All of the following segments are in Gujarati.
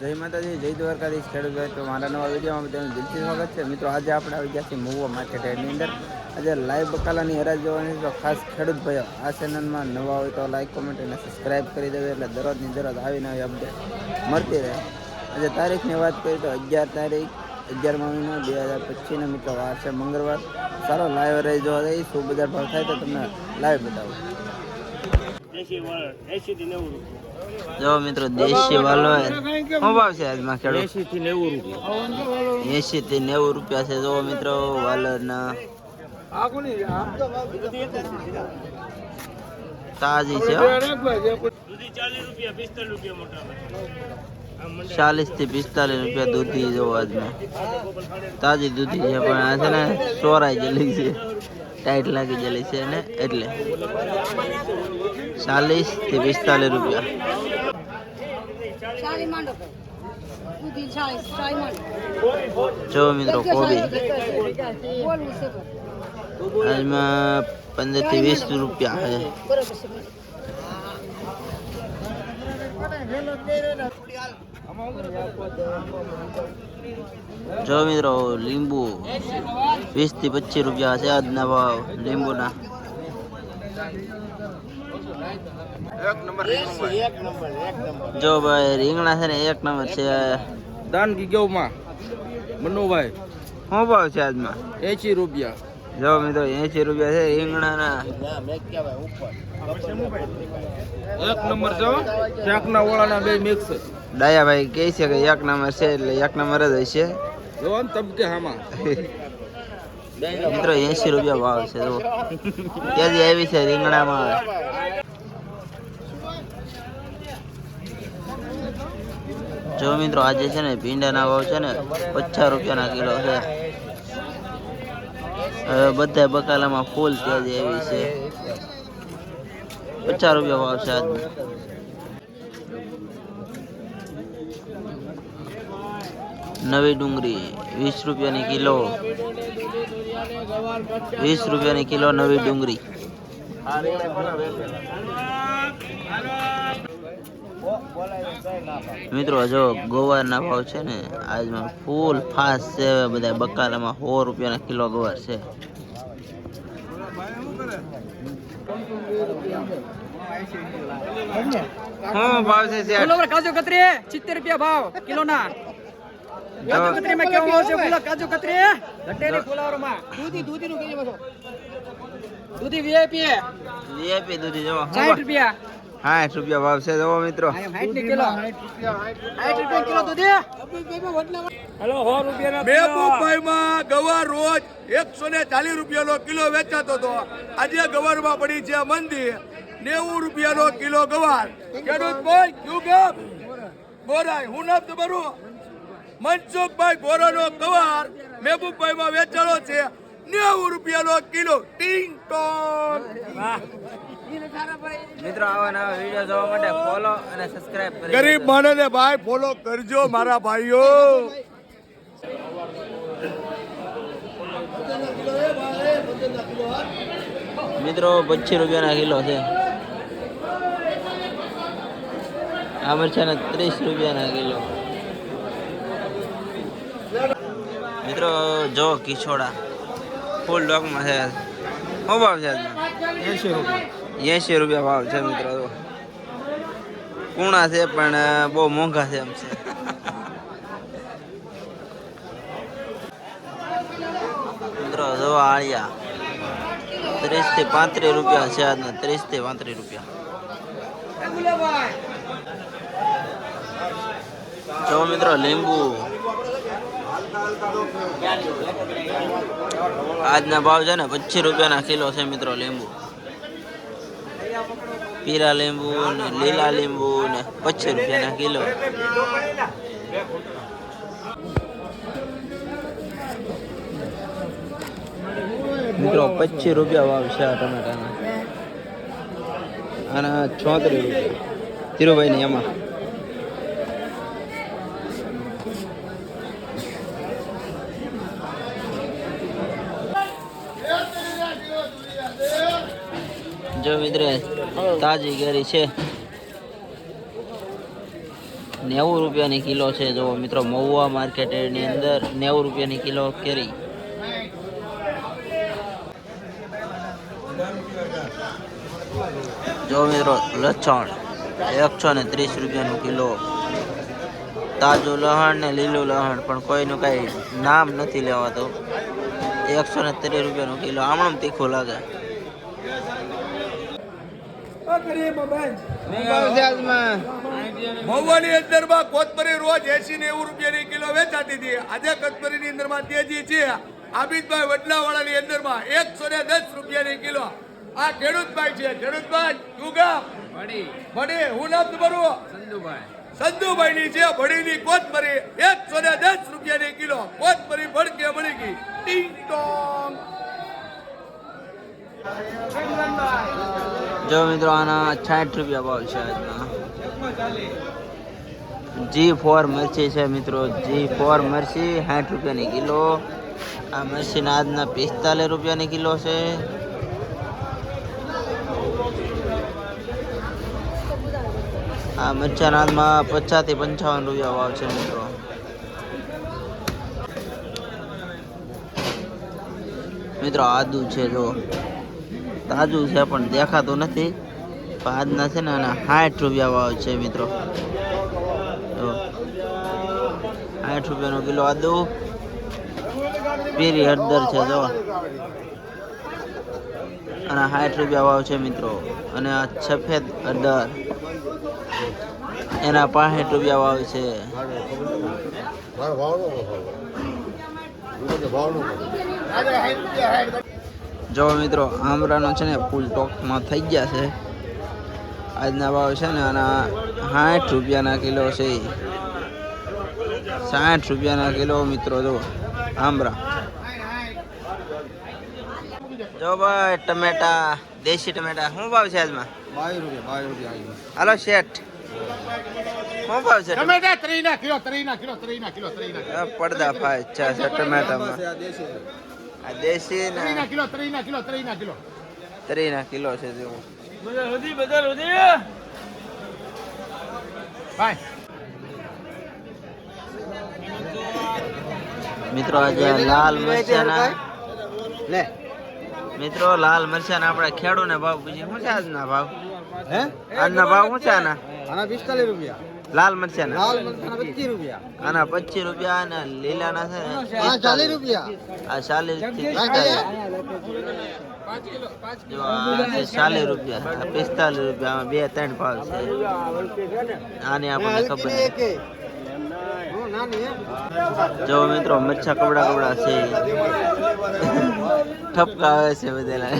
જય માતાજી, જય દ્વારકાધીશ ખેડૂત ભાઈ. તો મારા નવા વિડીયોમાં તેનું દિલથી સ્વાગત છે. મિત્રો, આજે આપણે આવી ગયા છીએ મહુવા માર્કેટ એની અંદર. આજે લાઈવ બકાલાની હરાજ જોવાની તો ખાસ ખેડૂત ભાઈઓ, આ ચેનલમાં નવા હોય તો લાઈક કોમેન્ટ અને સબસ્ક્રાઈબ કરી દેજો. એટલે દરરોજની દરરોજ આવી નવી અપડેટ મળતી રહે. આજે તારીખની વાત કરીએ તો અગિયાર તારીખ અગિયારમા મહિનો બે હજાર પચીસનો મિત્રો વાર છે મંગળવાર. સારો લાઈવ હરાજ જોવા જઈ શું બજાર ભાવ થાય તો તમને લાઈવ બતાવું. જો મિત્રો દેશી વાલો શું ભાવ છે આજમાં ખેડૂત? એસી થી નેવું રૂપિયા. એસી થી નેવું રૂપિયા છે. જો મિત્રો વાલરના તાજી છે ચાલીસથી પિસ્તાલીસ રૂપિયા દૂધી જો આજમાં. તાજી દૂધી છે પણ આ છે ને સોરાઈ જલી છે. ટાઈટ લાગી જલી છે ને એટલે. ચાલીસથી પિસ્તાલીસ રૂપિયા જો મિત્રો કોબી. આજમાં પંદરથી વીસ રૂપિયા છે જો મિત્રો લીંબુ વીસથી પચીસ રૂપિયા છે આજના ભાવ લીંબુના જો ભાઈ રીંગણા છે ને એક નંબર છે. દાન ગીગવમાં મનુભાઈ. શું ભાવ છે આજમાં? એસી રૂપિયા. જો મિત્રો એસી રૂપિયા છે રીંગણાના. એક નંબર જો. શાકના ઓળાના બે મિક્સ ડાયાભાઈ કહે છે કે એક નંબર છે એટલે એક નંબર જ હશે. જો ને તબકે હામાં. મિત્રો એસી રૂપિયા ભાવ છે જો. ત્યાંથી આવી છે રીંગણામાં જો મિત્રો, આજે છે ને ભીંડાના ભાવ છે ને પચાસ રૂપિયાના કિલો છે. હવે બધા બકાલામાં ફૂલ તેજી આવી છે. પચાસ રૂપિયા ભાવ છે આજનો. નવી ડુંગળી, વીસ રૂપિયાની કિલો. વીસ રૂપિયાની કિલો નવી ડુંગળી. મિત્રો જો ગોવારના ભાવ છે ને આજમાં ફૂલ ફાસ્ટ છે બધા બકાલામાં સો રૂપિયાના કિલો ગવાર છે. હા ભાવ છે કાજુ કતરી સિત્તેર રૂપિયા ભાવ કિલો ના કાજુ કતરીમાં કેવું બોલો કાજુ કતરી? ફુલાવરમાં. દૂધી દૂધી નું કેજી દૂધી વીઆઈપી વીઆઈપી દૂધી જો. સાઠ રૂપિયા. સાઠ રૂપિયા ભાવ છે? જવો મિત્રો. મહેબૂબભાઈમાં ગવાર રોજ એકસો ને ચાલીસ રૂપિયાનો કિલો વેચાતો હતો. આજે ગવારમાં પડી છે મંદી. નેવું રૂપિયાનો કિલો ગવાર. ખેડૂત ભાઈ ક્યુ ગામ? બોરાય હું નામ તમારું મનસુખભાઈ ગોરાનો ગવાર મહેબૂબભાઈમાં વેચાણો છે. નેવું રૂપિયાનો કિલો. ટીંગ ટોંગ. મિત્રો આવા નવા વીડિયો જોવા માટે ફોલો અને સબસ્ક્રાઇબ કરી ગરીબ માણસને ભાઈ ફોલો કરજો મારા ભાઈઓ. મિત્રો પચીસ રૂપિયાના કિલો છે. આ મરચાના ત્રીસ રૂપિયાના કિલો. મિત્રો જો કિછોડા. ફૂલ ડોકમાં છે. શું ભાવ છે? એસી રૂપિયા. એસી રૂપિયા ભાવ છે મિત્રો. તો કુણા છે પણ બહુ મોંઘા છે એમ છે. મિત્રો, જોવા આળિયા. ત્રીસથી પાંત્રીસ રૂપિયા છે આજના. ત્રીસથી પાંત્રીસ રૂપિયા. જો મિત્રો, લીંબુ. આજના ભાવ છે ને પચીસ રૂપિયાના કિલો છે મિત્રો લીંબુ. પીળા લીંબુ ને લીલા લીંબુ ને પચીસ રૂપિયાના કિલો. મિત્રો, પચીસ રૂપિયા ભાવ છે આ ટમેટાના. અને છોતરી રૂપિયા. ધીરુભાઈ ની એમાં. જો તાજી કેરી છે. નેવું રૂપિયાની કિલો છે. જો મિત્રો, મહુવા માર્કેટની અંદર નેવું રૂપિયાની કિલો કેરી. જો મિત્રો, લસણ એકસો ને ત્રીસ રૂપિયાનું કિલો. તાજું લહણ ને લીલું લહણ, પણ કોઈનું કાંઈ નામ નથી લેવાતું. એકસો ને ત્રીસ રૂપિયાનું કિલો. આમણું તીખું લાગે. મહુવાની અંદરમાં કોથમરી રોજ એસી નેવું રૂપિયાની કિલો વેચાતી હતી. આજે કોથમરીની અંદરમાં તેજી છે. આબિદભાઈ વડલાવાળાની અંદરમાં એકસો ને દસ રૂપિયાની કિલો. આ ખેડૂતભાઈ છે. ખેડૂતભાઈ તું ગામ? ભણી હું નામ તમારું? સંધુભાઈ ની છે ભણીની કોથમરી. એકસો ને દસ રૂપિયાની કિલો. કોથમરી ભડકે જો મિત્રો, આના સાઠ રૂપિયા ભાવ છે આજના. જી ફોર મરચી છે મિત્રો જી ફોર મરચી સાઠ રૂપિયાની કિલો. આ મરચીના આજના પિસ્તાલીસ રૂપિયાની કિલો છે. આ મરચાના પચાસથી પંચાવન રૂપિયા ભાવ છે મિત્રો. મિત્રો, આદુ છે, જો. તાજું છે, પણ દેખાતું નથી. આજના છે ને આના સાઠ રૂપિયા ભાવ છે મિત્રો. સાઠ રૂપિયાનો કિલો આદુ. પીરી હળદર છે, જો. અને સાઠ રૂપિયા ભાવ છે મિત્રો. અને આ સફેદ હળદર. એના પાસઠ રૂપિયા ભાવ છે. જો મિત્રો આમરાનો છે ને ફૂલ ટોકમાં થઈ ગયા છે. આજના ભાવ છે ને આના સાઠ રૂપિયાના કિલો છે સાઠ રૂપિયાના કિલો મિત્રો જો આમરા. જો ભાઈ ટમેટા દેશી ટમેટા શું ભાવ છે આજમાં? બાવીસ રૂપિયા બાવીસ રૂપિયા હાલો શેઠ. શું ભાવ છે? ટમેટા ત્રીના કિલો ત્રીના કિલો ત્રીના કિલો ત્રીના પડદા ભાઈ અચ્છા છે ટમેટામાં આ દેશી ને કિલો ત્રીના કિલો ત્રીના કિલો. ત્રીના કિલો છે જેવું. ભાઈ. મિત્રો આજે લાલ મરચાના મિત્રો લાલ મરચાના આપણા ખેડૂને ભાવ પૂછીએ. શું છે આજના ભાવ? હે? આજના ભાવ શું છે આના? આના પિસ્તાલીસ રૂપિયા. લાલ મરચાના? લાલ મરચાના પચીસ રૂપિયા. આના પચીસ રૂપિયા અને લીલાના છે ને આ ચાલીસ રૂપિયા. આ ચાલીસ છે ચાલીસ રૂપિયા પિસ્તાલીસ રૂપિયા બે ત્રણ ભાવ છે. આની આપણને ખબર નથી જો મિત્રો મચ્છા કપડા કપડા છે. ઠપકા આવે છે બધેલા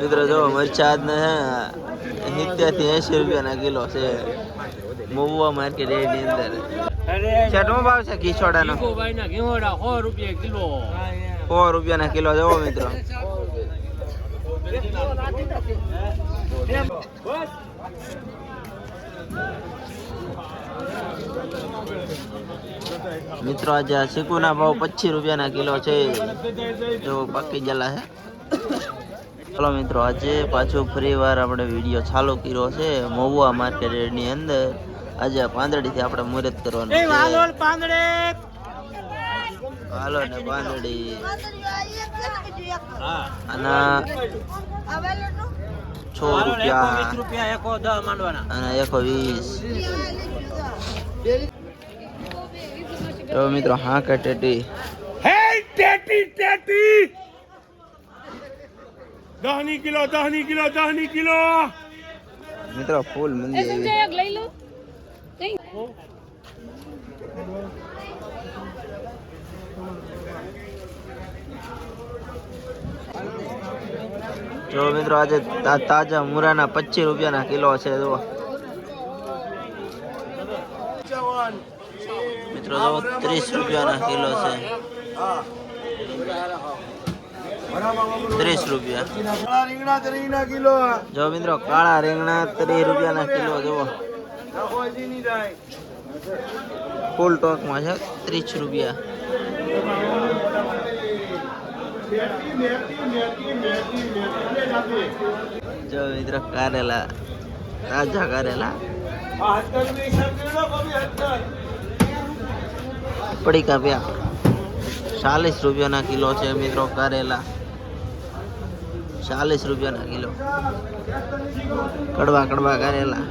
મિત્રો જો મરચા આજના છે સિત્તેરથી એસી રૂપિયાના કિલો છે મહુવા માર્કેટ એની અંદર. શેઠ શું ભાવ છે ખીચોડાનો સો રૂપિયાના કિલો જવો મિત્રો. મિત્રો આજે આ ચીકુના ભાવ પચીસ રૂપિયાના કિલો છે. જો પાકી ગયેલા છે ચલો મિત્રો આજે પાછો ફરી વાર આપણે વીડિયો ચાલુ કર્યો છે મહુવા માર્કેટની અંદર. આજે પાંદડીથી આપણે મુહૂર્ત કરવાનું છે. હાલો ને પાંદડી. અને છ રૂપિયા. અને એકસો વીસ. મિત્રો હા કે ટેટી? હે ટેટી ટેટી! દહની કિલો દહની કિલો દહની કિલો મિત્રો ફૂલ મંદી આવી એક લઈ લો કઈ જો મિત્રો આજે તા- તાજા મુરાના પચીસ રૂપિયાના કિલો છે જો મિત્રો જો ત્રીસ રૂપિયાના કિલો છે ત્રીસ રૂપિયા. જો મિત્રો કાળા રીંગણા ત્રીસ રૂપિયાના કિલો જુઓ. ફૂલ ટોકમાં છે ત્રીસ રૂપિયા. જો મિત્ર કારેલા તાજા કારેલા. પડી કાપ્યા. ચાલીસ રૂપિયાના કિલો છે મિત્રો કારેલા. ચાલીસ રૂપિયાના કિલો. કડવા કડવા કારેલા.